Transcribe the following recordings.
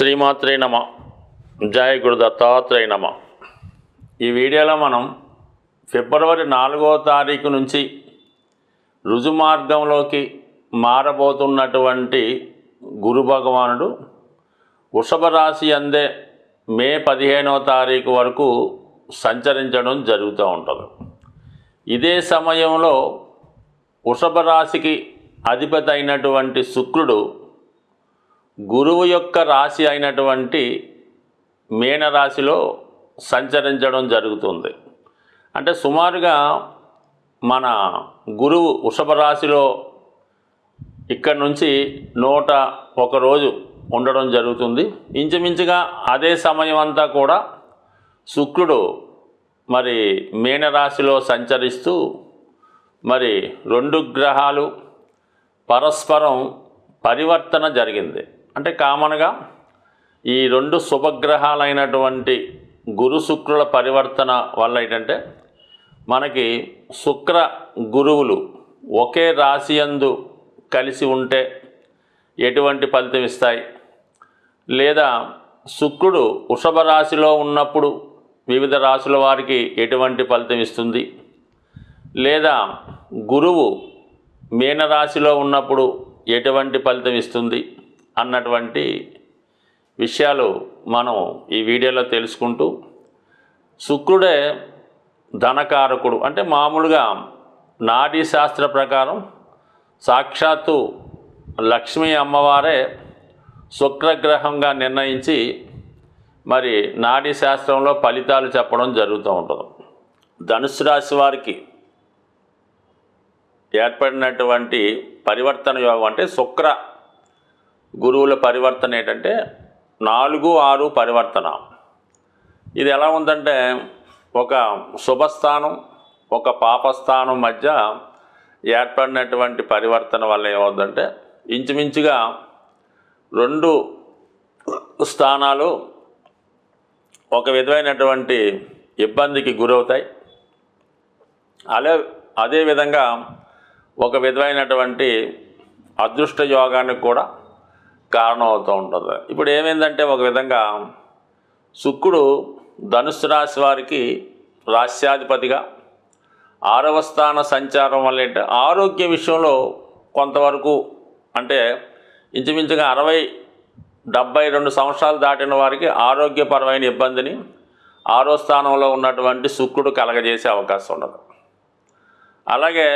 శ్రీమాత్రే నమ. జయ గురు దత్తాత్రేయ నమ. ఈ వీడియోలో మనం ఫిబ్రవరి నాలుగో తారీఖు నుంచి రుజుమార్గంలోకి మారబోతున్నటువంటి గురు భగవానుడు వృషభ రాశి అందే మే పదిహేనవ తారీఖు వరకు సంచరించడం జరుగుతూ ఉంటుంది. ఇదే సమయంలో వృషభ రాశికి అధిపతి అయినటువంటి శుక్రుడు గురువు యొక్క రాశి అయినటువంటి మీనరాశిలో సంచరించడం జరుగుతుంది. అంటే సుమారుగా మన గురువు వృషభ రాశిలో ఇక్కడ నుంచి నూట ఒక రోజు ఉండడం జరుగుతుంది. ఇంచుమించుగా అదే సమయం అంతా కూడా శుక్రుడు మరి మీనరాశిలో సంచరిస్తూ మరి రెండు గ్రహాలు పరస్పరం పరివర్తన జరిగింది. అంటే కామన్గా ఈ రెండు శుభగ్రహాలైనటువంటి గురు శుక్రుల పరివర్తన వల్ల ఏంటంటే మనకి శుక్ర గురువులు ఒకే రాశి యందు కలిసి ఉంటే ఎటువంటి ఫలితం ఇస్తాయి? లేదా శుక్రుడు వృషభ రాశిలో ఉన్నప్పుడు వివిధ రాశుల వారికి ఎటువంటి ఫలితం ఇస్తుంది? లేదా గురువు మీనరాశిలో ఉన్నప్పుడు ఎటువంటి ఫలితం ఇస్తుంది? అన్నటువంటి విషయాలు మనం ఈ వీడియోలో తెలుసుకుంటూ శుక్రుడే ధనకారకుడు. అంటే మామూలుగా నాడీ శాస్త్ర ప్రకారం సాక్షాత్తు లక్ష్మీ అమ్మవారే శుక్రగ్రహంగా నిర్ణయించి మరి నాడీ శాస్త్రంలో ఫలితాలు చెప్పడం జరుగుతూ ఉంటుంది. ధనుసు రాశి వారికి ఏర్పడినటువంటి పరివర్తన యోగం అంటే శుక్ర గురువుల పరివర్తన ఏంటంటే నాలుగు ఆరు పరివర్తన. ఇది ఎలా ఉందంటే ఒక శుభస్థానం ఒక పాపస్థానం మధ్య ఏర్పడినటువంటి పరివర్తన వల్ల ఏమవుతుందంటే ఇంచుమించుగా రెండు స్థానాలు ఒక విధమైనటువంటి ఇబ్బందికి గురవుతాయి. అదే అదేవిధంగా ఒక విధమైనటువంటి అదృష్ట యోగానికి కూడా కారణం అవుతూ ఉంటుంది. ఇప్పుడు ఏమైందంటే ఒక విధంగా శుక్రుడు ధనుసు రాశి వారికి రాశ్యాధిపతిగా ఆరవ స్థాన సంచారం వల్ల ఏంటంటే ఆరోగ్య విషయంలో కొంతవరకు అంటే ఇంచుమించుగా అరవై డెబ్బై రెండు సంవత్సరాలు దాటిన వారికి ఆరోగ్యపరమైన ఇబ్బందిని ఆరో స్థానంలో ఉన్నటువంటి శుక్రుడు కలగజేసే అవకాశం ఉండదు అలాగే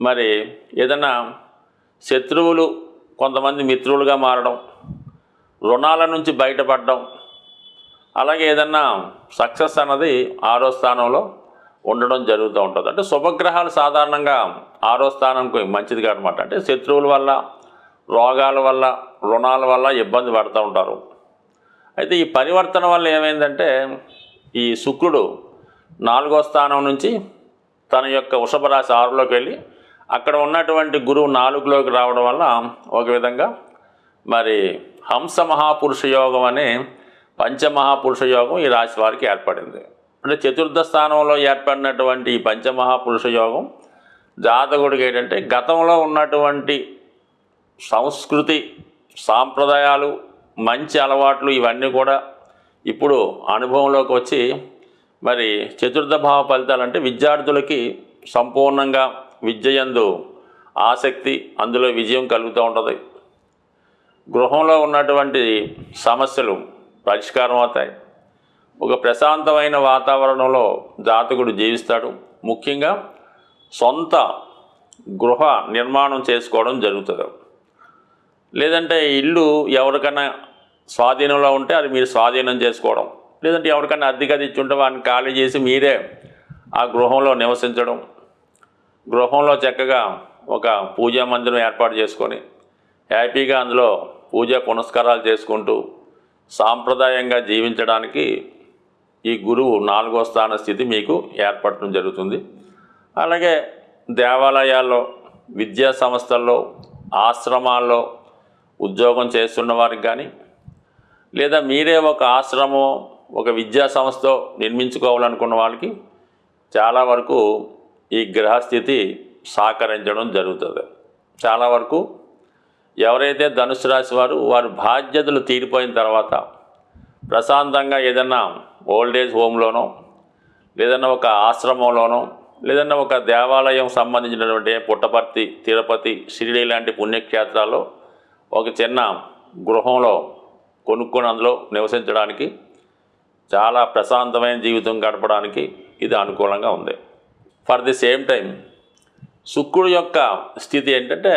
మరి ఏదైనా శత్రువులు కొంతమంది మిత్రులుగా మారడం రుణాల నుంచి బయటపడడం అలాగే ఏదన్నా సక్సెస్ అన్నది ఆరో స్థానంలో ఉండడం జరుగుతూ ఉంటుంది. అంటే శుభగ్రహాలు సాధారణంగా ఆరో స్థానంకి మంచిది కాదనమాట అంటే శత్రువుల వల్ల రోగాల వల్ల రుణాల వల్ల ఇబ్బంది పడుతూ ఉంటారు. అయితే ఈ పరివర్తన వల్ల ఏమైందంటే ఈ శుక్రుడు నాలుగో స్థానం నుంచి తన యొక్క వృషభ రాశి ఆరులోకి వెళ్ళి అక్కడ ఉన్నటువంటి గురువు నాలుగులోకి రావడం వల్ల ఒక విధంగా మరి హంస మహాపురుష యోగం అనే పంచమహాపురుష యోగం ఈ రాశి వారికి ఏర్పడింది. అంటే చతుర్థ స్థానంలో ఏర్పడినటువంటి ఈ పంచమహాపురుష యోగం జాతకుడికి ఏంటంటే గతంలో ఉన్నటువంటి సంస్కృతి సాంప్రదాయాలు మంచి అలవాట్లు ఇవన్నీ కూడా ఇప్పుడు అనుభవంలోకి వచ్చి మరి చతుర్థ భావ ఫలితాలు అంటే విద్యార్థులకి సంపూర్ణంగా విద్యయందు ఆసక్తి అందులో విజయం కలుగుతూ ఉంటుంది. గృహంలో ఉన్నటువంటి సమస్యలు పరిష్కారం అవుతాయి. ఒక ప్రశాంతమైన వాతావరణంలో జాతకుడు జీవిస్తాడు. ముఖ్యంగా సొంత గృహ నిర్మాణం చేసుకోవడం జరుగుతుంది. లేదంటే ఇల్లు ఎవరికైనా స్వాధీనంలో ఉంటే అది మీరు స్వాధీనం చేసుకోవడం. లేదంటే ఎవరికైనా అద్దెకి ఇచ్చి ఉంటే వాడిని ఖాళీ చేసి మీరే ఆ గృహంలో నివసించడం. గృహంలో చక్కగా ఒక పూజా మందిరం ఏర్పాటు చేసుకొని హ్యాపీగా అందులో పూజా పునస్కారాలు చేసుకుంటూ సాంప్రదాయంగా జీవించడానికి ఈ గురువు నాలుగో స్థాన స్థితి మీకు ఏర్పడటం జరుగుతుంది. అలాగే దేవాలయాల్లో విద్యా సంస్థల్లో ఆశ్రమాల్లో ఉద్యోగం చేస్తున్న వారికి కానీ లేదా మీరే ఒక ఆశ్రమం ఒక విద్యా సంస్థ నిర్మించుకోవాలనుకున్న వాళ్ళకి చాలా వరకు ఈ గ్రహస్థితి సహకరించడం జరుగుతుంది. చాలా వరకు ఎవరైతే ధనుసు రాశి వారు వారి బాధ్యతలు తీరిపోయిన తర్వాత ప్రశాంతంగా ఏదన్నా ఓల్డ్ ఏజ్ హోమ్లోనో లేదన్నా ఒక ఆశ్రమంలోనో లేదన్నా ఒక దేవాలయం సంబంధించినటువంటి పుట్టపర్తి తిరుపతి షిరిడి లాంటి పుణ్యక్షేత్రాల్లో ఒక చిన్న గృహంలో కొనుక్కొని అందులో నివసించడానికి చాలా ప్రశాంతమైన జీవితం గడపడానికి ఇది అనుకూలంగా ఉంది. ఫర్ ది సేమ్ టైం శుక్రుడు యొక్క స్థితి ఏంటంటే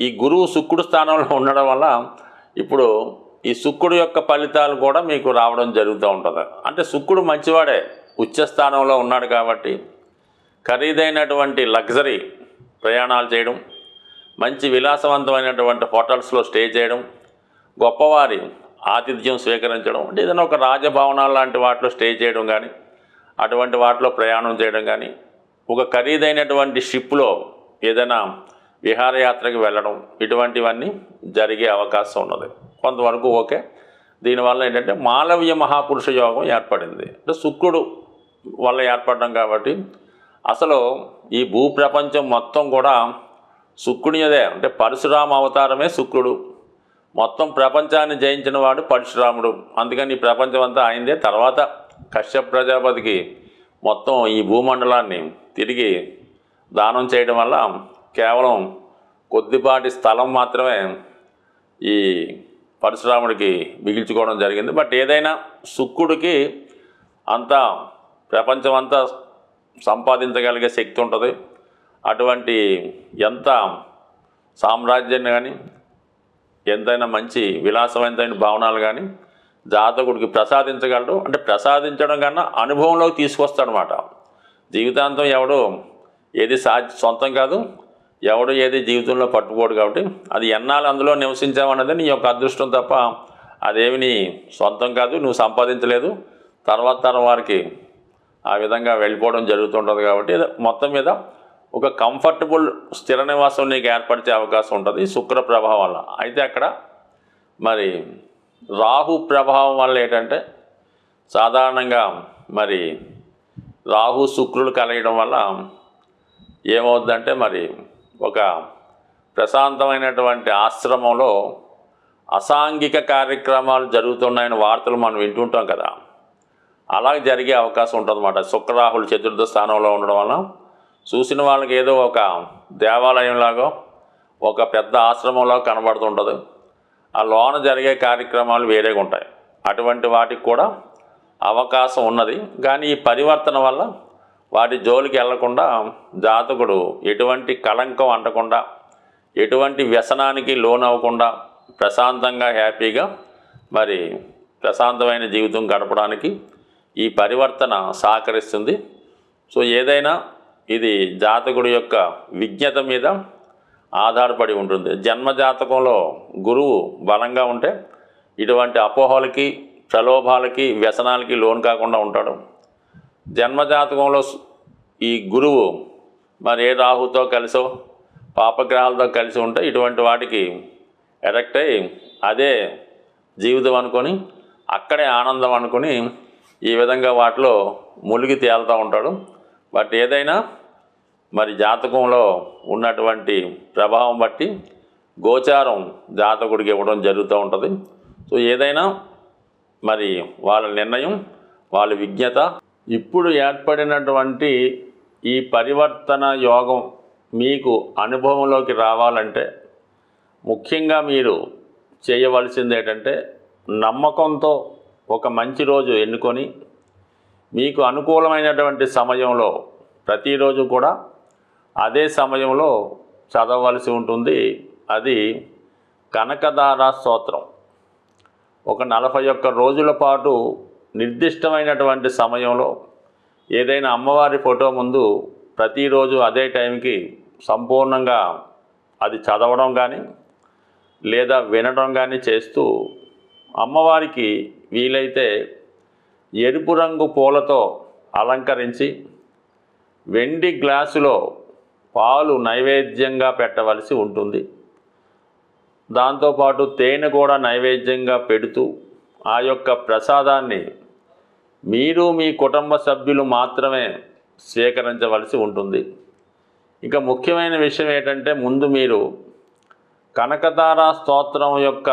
ఈ గురువు శుక్రుడు స్థానంలో ఉండడం వల్ల ఇప్పుడు ఈ శుక్రుడు యొక్క ఫలితాలు కూడా మీకు రావడం జరుగుతూ ఉంటుంది. అంటే శుక్రుడు మంచివాడే ఉచ్చస్థానంలో ఉన్నాడు కాబట్టి ఖరీదైనటువంటి లగ్జరీ ప్రయాణాలు చేయడం మంచి విలాసవంతమైనటువంటి హోటల్స్లో స్టే చేయడం గొప్పవారి ఆతిథ్యం స్వీకరించడం అంటే ఏదైనా ఒక రాజభవనాలు లాంటి వాటిలో స్టే చేయడం కానీ అటువంటి వాటిలో ప్రయాణం చేయడం కానీ ఒక ఖరీదైనటువంటి షిప్లో ఏదైనా విహారయాత్రకి వెళ్ళడం ఇటువంటివన్నీ జరిగే అవకాశం ఉన్నది. కొంతవరకు ఓకే. దీనివల్ల ఏంటంటే మాలవ్య మహాపురుష యోగం ఏర్పడింది. అంటే శుక్రుడు వల్ల ఏర్పడడం కాబట్టి అసలు ఈ భూప్రపంచం మొత్తం కూడా శుక్రునిదే అంటే పరశురామ అవతారమే శుక్రుడు. మొత్తం ప్రపంచాన్ని జయించిన వాడు పరశురాముడు. అందుకని ఈ ప్రపంచం అంతా అయిందే. తర్వాత కశ్యప్ ప్రజాపతికి మొత్తం ఈ భూమండలాన్ని తిరిగి దానం చేయడం వల్ల కేవలం కొద్దిపాటి స్థలం మాత్రమే ఈ పరశురాముడికి మిగిల్చుకోవడం జరిగింది. బట్ ఏదైనా శుక్రుడికి అంతా ప్రపంచం అంతా సంపాదించగలిగే శక్తి ఉంటుంది. అటువంటి ఎంత సామ్రాజ్యాన్ని కానీ ఎంతైనా మంచి విలాసవంతమైన భావనాలు కానీ జాతకుడికి ప్రసాదించగలడు. అంటే ప్రసాదించడం కన్నా అనుభవంలోకి తీసుకొస్తాడనమాట జీవితాంతం ఎవడు ఏది సా సొంతం కాదు ఎవడు ఏది జీవితంలో పట్టుకోడు కాబట్టి అది ఎన్నాళ్ళు అందులో నివసించామన్నది నీ యొక్క అదృష్టం తప్ప అదేమి నీ సొంతం కాదు నువ్వు సంపాదించలేదు. తర్వాత తరం వారికి ఆ విధంగా వెళ్ళిపోవడం జరుగుతుంటుంది కాబట్టి మొత్తం మీద ఒక కంఫర్టబుల్ స్థిర నివాసం నీకు ఏర్పరిచే అవకాశం ఉంటుంది శుక్ర ప్రభావం వల్ల. అయితే అక్కడ మరి రాహు ప్రభావం వల్ల ఏంటంటే సాధారణంగా మరి రాహు శుక్రులు కలగడం వల్ల ఏమవుద్దంటే మరి ఒక ప్రశాంతమైనటువంటి ఆశ్రమంలో అసాంఘిక కార్యక్రమాలు జరుగుతున్నాయని వార్తలు మనం వింటుంటాం కదా. అలా జరిగే అవకాశం ఉంటుందన్నమాట. శుక్రరాహులు చతుర్థ స్థానంలో ఉండడం వల్ల చూసిన వాళ్ళకి ఏదో ఒక దేవాలయంలాగో ఒక పెద్ద ఆశ్రమంలో కనబడుతుంటుంది. ఆ లోన జరిగే కార్యక్రమాలు వేరేగా ఉంటాయి. అటువంటి వాటికి కూడా అవకాశం ఉన్నది. కానీ ఈ పరివర్తన వల్ల వాటి జోలికి వెళ్ళకుండా జాతకుడు ఎటువంటి కళంకం అంటకుండా ఎటువంటి వ్యసనానికి లోనవ్వకుండా ప్రశాంతంగా హ్యాపీగా మరి ప్రశాంతమైన జీవితం గడపడానికి ఈ పరివర్తన సహకరిస్తుంది. సో ఏదైనా ఇది జాతకుడి యొక్క విజ్ఞత మీద ఆధారపడి ఉంటుంది. జన్మ జాతకంలో గురువు బలంగా ఉంటే ఇటువంటి అపోహలకి ప్రలోభాలకి వ్యసనాలకి లోన్ కాకుండా ఉంటాడు. జన్మజాతకంలో ఈ గురువు మరి ఏ రాహుతో కలిసో పాపగ్రహాలతో కలిసి ఉంటే ఇటువంటి వాటికి ఎరెక్ట్ అయ్యి అదే జీవితం అనుకొని అక్కడే ఆనందం అనుకొని ఈ విధంగా వాటిలో మునిగి తేలుతూ ఉంటాడు. బట్ ఏదైనా మరి జాతకంలో ఉన్నటువంటి ప్రభావం బట్టి గోచారం జాతకుడికి ఇవ్వడం జరుగుతూ ఉంటుంది. సో ఏదైనా మరి వాళ్ళ నిర్ణయం వాళ్ళ విజ్ఞత ఇప్పుడు ఏర్పడినటువంటి ఈ పరివర్తన యోగం మీకు అనుభవంలోకి రావాలంటే ముఖ్యంగా మీరు చేయవలసింది ఏంటంటే నమ్మకంతో ఒక మంచి రోజు ఎన్నుకొని మీకు అనుకూలమైనటువంటి సమయంలో ప్రతిరోజు కూడా అదే సమయంలో చదవలసి ఉంటుంది. అది కనకదార స్తోత్రం. ఒక నలభై ఒక్క రోజుల పాటు నిర్దిష్టమైనటువంటి సమయంలో ఏదైనా అమ్మవారి ఫోటో ముందు ప్రతిరోజు అదే టైంకి సంపూర్ణంగా అది చదవడం కానీ లేదా వినడం కానీ చేస్తూ అమ్మవారికి వీలైతే ఎరుపు రంగు పూలతో అలంకరించి వెండి గ్లాసులో పాలు నైవేద్యంగా పెట్టవలసి ఉంటుంది. దాంతోపాటు తేనె కూడా నైవేద్యంగా పెడుతూ ఆ యొక్క ప్రసాదాన్ని మీరు మీ కుటుంబ సభ్యులు మాత్రమే స్వీకరించవలసి ఉంటుంది. ఇక ముఖ్యమైన విషయం ఏంటంటే ముందు మీరు కనకతార స్తోత్రం యొక్క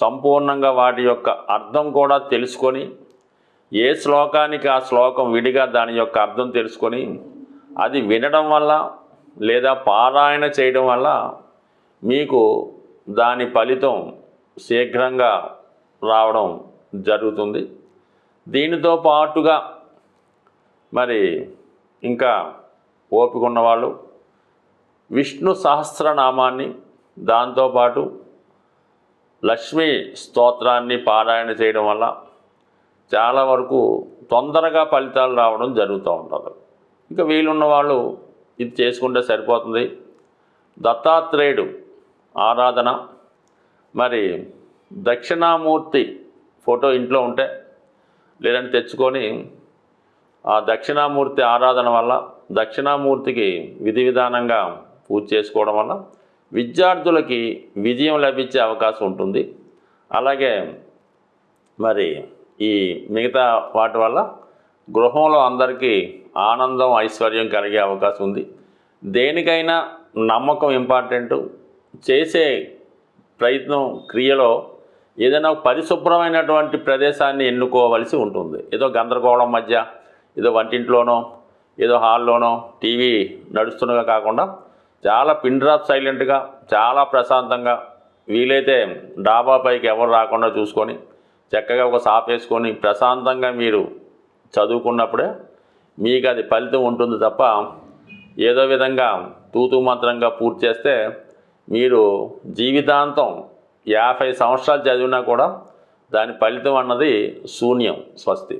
సంపూర్ణంగా వాటి యొక్క అర్థం కూడా తెలుసుకొని ఏ శ్లోకానికి ఆ శ్లోకం విడిగా దాని యొక్క అర్థం తెలుసుకొని అది వినడం వల్ల లేదా పారాయణ చేయడం వల్ల మీకు దాని ఫలితం శీఘ్రంగా రావడం జరుగుతుంది. దీనితో పాటుగా మరి ఇంకా ఓపిక ఉన్నవాళ్ళు విష్ణు సహస్రనామాన్ని దాంతోపాటు లక్ష్మీ స్తోత్రాన్ని పారాయణ చేయడం వల్ల చాలా వరకు తొందరగా ఫలితాలు రావడం జరుగుతూ ఉంటుంది. ఇంకా వీలున్న వాళ్ళు ఇది చేసుకుంటే సరిపోతుంది. దత్తాత్రేయుడు ఆరాధన మరి దక్షిణామూర్తి ఫోటో ఇంట్లో ఉంటే లేదంటే తెచ్చుకొని ఆ దక్షిణామూర్తి ఆరాధన వల్ల దక్షిణామూర్తికి విధి విధానంగా పూజ చేసుకోవడం వల్ల విద్యార్థులకి విజయం లభించే అవకాశం ఉంటుంది. అలాగే మరి ఈ మిగతా వాటి వల్ల గృహంలో అందరికీ ఆనందం ఐశ్వర్యం కలిగే అవకాశం ఉంది. దేనికైనా నమ్మకం ఇంపార్టెంట్. చేసే ప్రయత్నం క్రియలో ఏదైనా పరిశుభ్రమైనటువంటి ప్రదేశాన్ని ఎన్నుకోవలసి ఉంటుంది. ఏదో గందరగోళం మధ్య ఏదో వంటింట్లోనో ఏదో హాల్లోనో టీవీ నడుస్తుండగా కాకుండా చాలా పిన్ డ్రాప్ సైలెంట్గా చాలా ప్రశాంతంగా వీలైతే డాబా పైకి ఎవరు రాకుండా చూసుకొని చక్కగా ఒక సాప్ వేసుకొని ప్రశాంతంగా మీరు చదువుకున్నప్పుడే మీకు అది ఫలితం ఉంటుంది తప్ప ఏదో విధంగా తూతు మంత్రంగా పూర్తి చేస్తే మీరు జీవితాంతం యాభై సంవత్సరాలు చదివినా కూడా దాని ఫలితం అన్నది శూన్యం స్వస్తి.